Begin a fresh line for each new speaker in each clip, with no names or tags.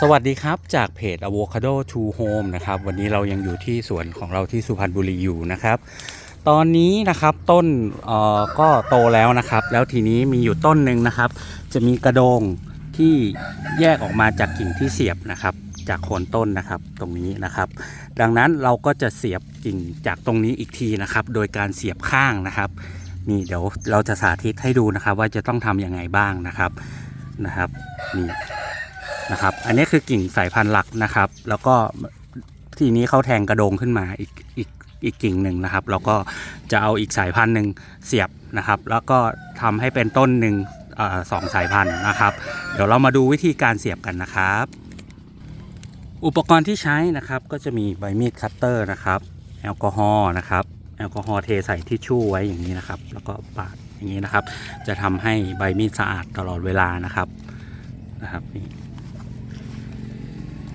สวัสดีครับ จากเพจ Avocado to Home นะครับวันนี้เรายังอยู่ที่สวนของเราที่สุพรรณบุรีอยู่นะครับ ตอนนี้นะครับต้นเอ่อก็โตแล้วนะครับ แล้วทีนี้มีอยู่ต้นหนึ่งนะครับ จะมีกระโดงที่แยกออกมาจากกิ่งที่เสียบนะครับ จากโคนต้นนะครับตรงนี้นะครับ ดังนั้นเราก็จะเสียบกิ่งจากตรงนี้อีกทีนะครับ โดยการเสียบข้างนะครับนี่เดี๋ยวเราจะสาธิตให้ดูนะครับ ว่าจะต้องทำยังไงบ้างนะครับนะครับนี่ นะครับ อันนี้คือกิ่งสายพันธุ์หลักนะครับ แล้วก็ทีนี้เขาแทงกระโดงขึ้นมาอีกอีกอีกกิ่งหนึ่งนะครับ แล้วก็จะเอาอีกสายพันธุ์หนึ่งเสียบนะครับ แล้วก็ทำให้เป็นต้นหนึ่งอสองสายพันธุ์นะครับ เดี๋ยวเรามาดูวิธีการเสียบกันนะครับ อุปกรณ์ที่ใช้นะครับก็จะมีใบมีดคัตเตอร์นะครับ แอลกอฮอล์นะครับ แอลกอฮอล์เทใส่ทิชชู่ไว้อย่างนี้นะครับ แล้วก็ปาดอย่างนี้นะครับ จะทำให้ใบมีดสะอาดตลอดเวลานะครับนะครับนี่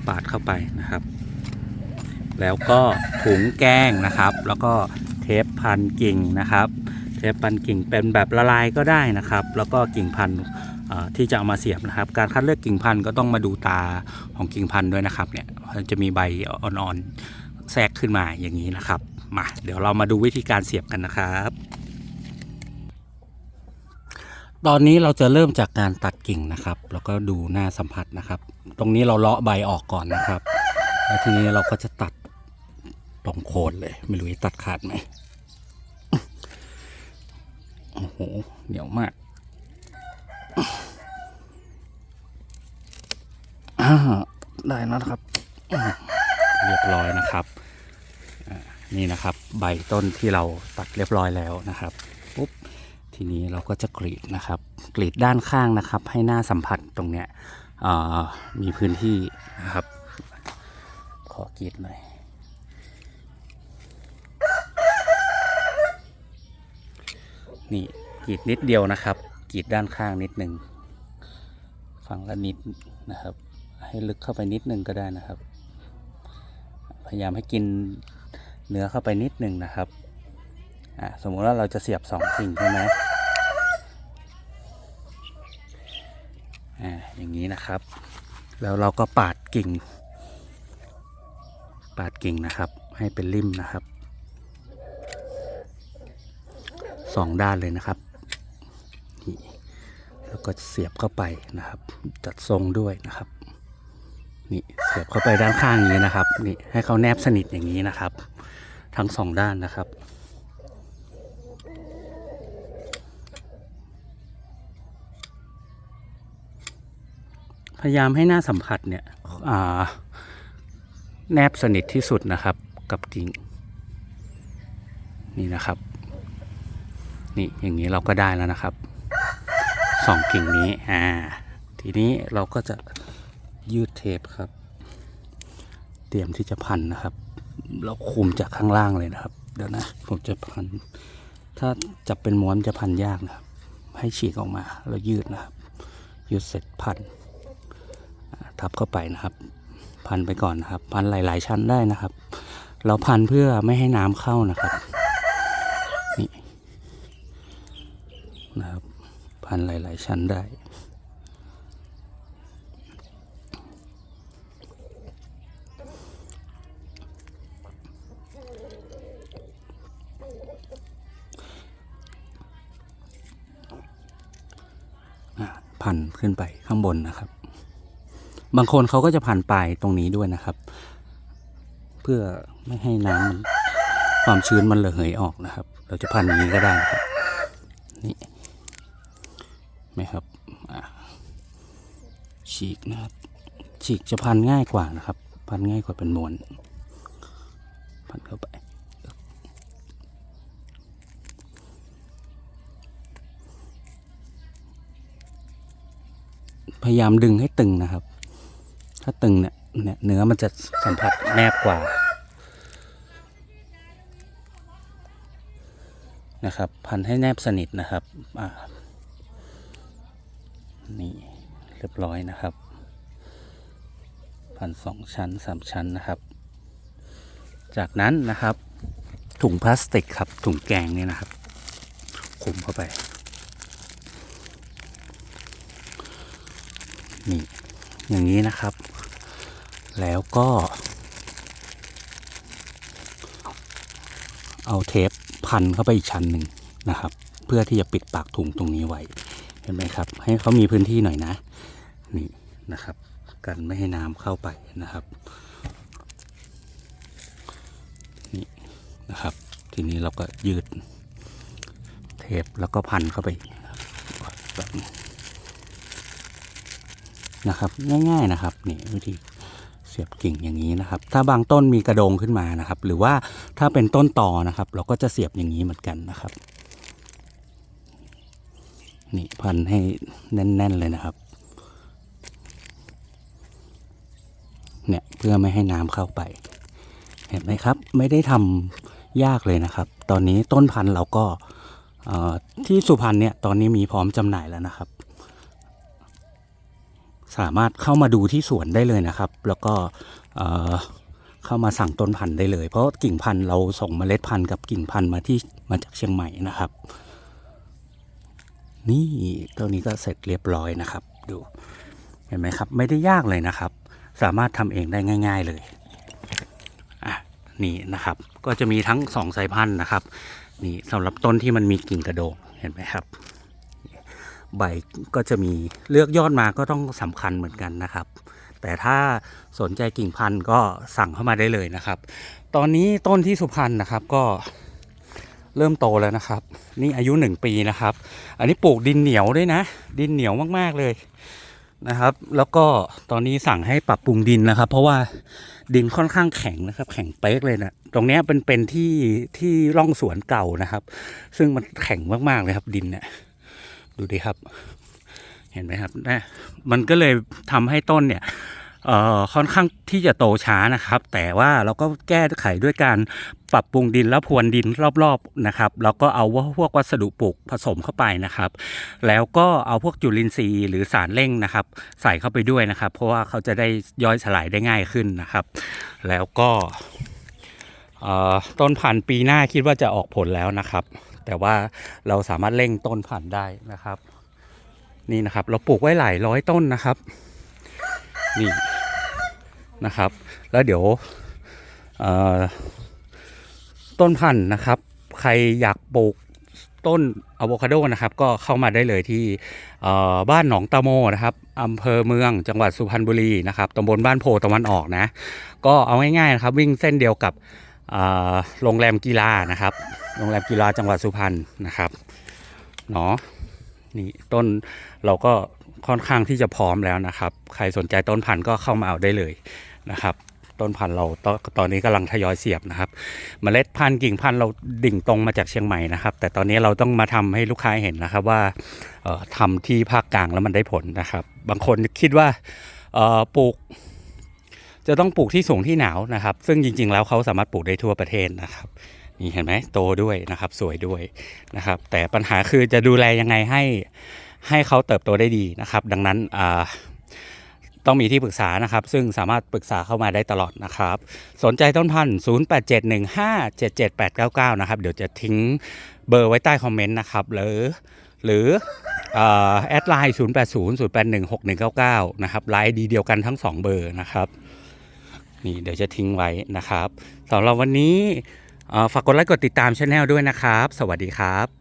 ปาดเข้าไปนะครับ แล้วก็ถุงแกงนะครับ แล้วก็เทปพันกิ่งนะครับ เทปพันกิ่งเป็นแบบละลายก็ได้นะครับ แล้วก็กิ่งพันที่จะเอามาเสียบนะครับ การคัดเลือกกิ่งพันธุ์ก็ต้องมาดูตาของกิ่งพันธุ์ด้วยนะครับเนี่ยจะมีใบอ่อนๆแทรกขึ้นมาอย่างนี้นะครับมาเดี๋ยวเรามาดูวิธีการเสียบกันนะครับ ตอนนี้เราจะเริ่มจากการตัดกิ่งนะครับ แล้วก็ดูหน้าสัมผัสนะครับ ตรงนี้เราเลาะใบออกก่อนนะครับ แล้วทีนี้เราก็จะตัดตรงโคนเลย ไม่รู้จะตัดขาดไหมโอ้โหเหนียวมากอ่าได้แล้วนะครับอืมเรียบร้อยนะครับอ่านี่นะครับ ใบต้นที่เราตัดเรียบร้อยแล้วนะครับปุ๊บ ทีนี้เราก็จะกรีดนะครับ กรีดด้านข้างนะครับ ให้หน้าสัมผัสตรงเนี้ยมีพื้นที่นะครับ ขอกรีดหน่อยนี่กรีดนิดเดียวนะครับกรีดด้านข้างนิดหนึ่งฝั่งละนิดนะครับ ให้ลึกเข้าไปนิดหนึ่งก็ได้นะครับ พยายามให้กินเนื้อเข้าไปนิดหนึ่งนะครับสมมติว่าเราจะเสียบสองสิ่งใช่ไหม อ่าอย่างนี้นะครับ แล้วเราก็ปาดกิ่ง ปาดกิ่งนะครับ ให้เป็นริมนะครับสองด้านเลยนะครับนี่แล้วก็เสียบเข้าไปนะครับ จัดทรงด้วยนะครับนี่เสียบเข้าไปด้านข้างอย่างนี้นะครับนี่ให้เขาแนบสนิทอย่างนี้นะครับ ทั้งสองด้านนะครับ พยายามให้หน้าสัมผัสเนี่ยแนบสนิทที่สุดนะครับกับกิ่ง นี่นะครับ นี่อย่างนี้เราก็ได้แล้วนะครับสองกิ่งนี้อ่าทีนี้เราก็จะยืดเทปครับ เตรียมที่จะพันนะครับ เราคุมจากข้างล่างเลยนะครับเดี๋ยวนะผมจะพัน ถ้าจับเป็นม้วนจะพันยากนะครับ ให้ฉีกออกมาแล้วยืดนะครับยืดเสร็จพัน ทับเข้าไปนะครับ พันไปก่อนนะครับ พันหลาย ๆ ชั้นได้นะครับ เราพันเพื่อไม่ให้น้ำเข้านะครับนี่นะครับ พันหลาย ๆ ชั้นได้พันขึ้นไปข้างบนนะครับ บางคนเขาก็จะพันปลายตรงนี้ด้วยนะครับ เพื่อไม่ให้น้ำความชื้นมันระเหยออกนะครับ เราจะพันอย่างนี้ก็ได้นะครับนี่ไหมครับอะฉีกนะครับฉีกจะพันง่ายกว่านะครับ พันง่ายกว่าเป็นม้วนพันเข้าไปพยายามดึงให้ตึงนะครับ ถ้าตึงเนี่ยเนี่ยเนื้อมันจะสัมผัสแนบกว่านะครับ พันให้แนบสนิทนะครับอ่านี่เรียบร้อยนะครับ พันสองชั้นสามชั้นนะครับ จากนั้นนะครับ ถุงพลาสติกครับ ถุงแกงเนี่ยนะครับ คุมเข้าไป นี่ อย่างนี้นะครับ แล้วก็ เอาเทปพันเข้าไปอีกชั้นหนึ่งนะครับ เพื่อที่จะปิดปากถุงตรงนี้ไว้ เห็นไหมครับ ให้เขามีพื้นที่หน่อยนะ นี่นะครับ กันไม่ให้น้ำเข้าไปนะครับ นี่นะครับ ทีนี้เราก็ยืด เทปแล้วก็พันเข้าไปแบบนี้ นะครับ ง่าย ๆนะครับนี่วิธีเสียบกิ่งอย่างนี้นะครับ ถ้าบางต้นมีกระโดงขึ้นมานะครับ หรือว่าถ้าเป็นต้นตอนะครับ เราก็จะเสียบอย่างนี้เหมือนกันนะครับนี่พันให้แน่น ๆ เลยนะครับ เนี่ยเพื่อไม่ให้น้ำเข้าไป เห็นไหมครับ ไม่ได้ทำยากเลยนะครับ ตอนนี้ต้นพันธุ์เราก็ที่สุพรรณเนี่ยตอนนี้มีพร้อมจำหน่ายแล้วนะครับ สามารถเข้ามาดูที่สวนได้เลยนะครับ แล้วก็เข้ามาสั่งต้นพันธุ์ได้เลย เพราะกิ่งพันธุ์เราส่งเมล็ดพันธุ์กับกิ่งพันธุ์มาที่มาจากเชียงใหม่นะครับ นี่ตัวนี้ก็เสร็จเรียบร้อยนะครับ ดูเห็นไหมครับ ไม่ได้ยากเลยนะครับ สามารถทำเองได้ง่าย ๆเลยอะนี่นะครับ ก็จะมีทั้งสองสายพันธุ์นะครับ นี่สำหรับต้นที่มันมีกิ่งกระโดงเห็นไหมครับ ใบก็จะมีเลือกยอดมาก็ต้องสำคัญเหมือนกันนะครับ แต่ถ้าสนใจกิ่งพันธุ์ก็สั่งเข้ามาได้เลยนะครับ ตอนนี้ต้นที่สุพรรณนะครับก็เริ่มโตแล้วนะครับ นี่อายุหนึ่งปีนะครับ อันนี้ปลูกดินเหนียวด้วยนะ ดินเหนียวมากๆเลยนะครับ แล้วก็ตอนนี้สั่งให้ปรับปรุงดินนะครับ เพราะว่าดินค่อนข้างแข็งนะครับ แข็งเป๊กเลยนะตรงนี้เป็นเป็นที่ที่ร่องสวนเก่านะครับ ซึ่งมันแข็งมากๆเลยครับดินเนี่ย ดูดิครับ เห็นไหมครับนะมันก็เลยทำให้ต้นเนี่ยเอ่อค่อนข้างที่จะโตช้านะครับ แต่ว่าเราก็แก้ไขด้วยการปรับปรุงดินแล้วพรวนดินรอบๆนะครับแล้วก็เอาพวกวัสดุปลูกผสมเข้าไปนะครับ แล้วก็เอาพวกจุลินทรีย์หรือสารเร่งนะครับ ใส่เข้าไปด้วยนะครับ เพราะว่าเขาจะได้ย่อยสลายได้ง่ายขึ้นนะครับ แล้วก็ต้นพันธุ์ปีหน้าคิดว่าจะออกผลแล้วนะครับ แต่ว่าเราสามารถเร่งต้นพันธุ์ได้นะครับ นี่นะครับ เราปลูกไว้หลายร้อยต้นนะครับ นี่นะครับ แล้วเดี๋ยวต้นพันธุ์นะครับ ใครอยากปลูกต้นอะโวคาโดนะครับ ก็เข้ามาได้เลยที่บ้านหนองตะโมนะครับอำเภอเมืองจังหวัดสุพรรณบุรีนะครับตำบลบ้านโพตะวันออกนะ ก็เอาง่ายๆนะครับ วิ่งเส้นเดียวกับ โรงแรมกีฬานะครับ โรงแรมกีฬาจังหวัดสุพรรณนะครับเนาะนี่ต้นเราก็ค่อนข้างที่จะพร้อมแล้วนะครับ ใครสนใจต้นพันธุ์ก็เข้ามาเอาได้เลยนะครับ ต้นพันธุ์เราตอนตอนนี้กำลังทยอยเสียบนะครับเมล็ดพันธุ์กิ่งพันธุ์เราดิ่งตรงมาจากเชียงใหม่นะครับ แต่ตอนนี้เราต้องมาทำให้ลูกค้าเห็นนะครับว่าเอ่อทำที่ภาคกลางแล้วมันได้ผลนะครับ บางคนคิดว่าปลูก จะต้องปลูกที่สูงที่หนาวนะครับ ซึ่งจริง ๆ แล้วเขาสามารถปลูกได้ทั่วประเทศนะครับนี่เห็นไหมโตด้วยนะครับสวยด้วยนะครับ แต่ปัญหาคือจะดูแลยังไงให้ให้เขาเติบโตได้ดีนะครับ ดังนั้นต้องมีที่ปรึกษานะครับ ซึ่งสามารถปรึกษาเข้ามาได้ตลอดนะครับ สนใจต้นพันธุ์ 0871577899 นะครับ เดี๋ยวจะทิ้งเบอร์ไว้ใต้คอมเมนต์นะครับ หรือหรือแอดไลน์ 0800816199 นะครับไลน์ดีเดียวกันทั้ง 2 เบอร์นะครับ นี่เดี๋ยวจะทิ้งไว้นะครับสำหรับวันนี้ฝากกดไลค์กดติดตามช anel ด้วยนะครับ สวัสดีครับ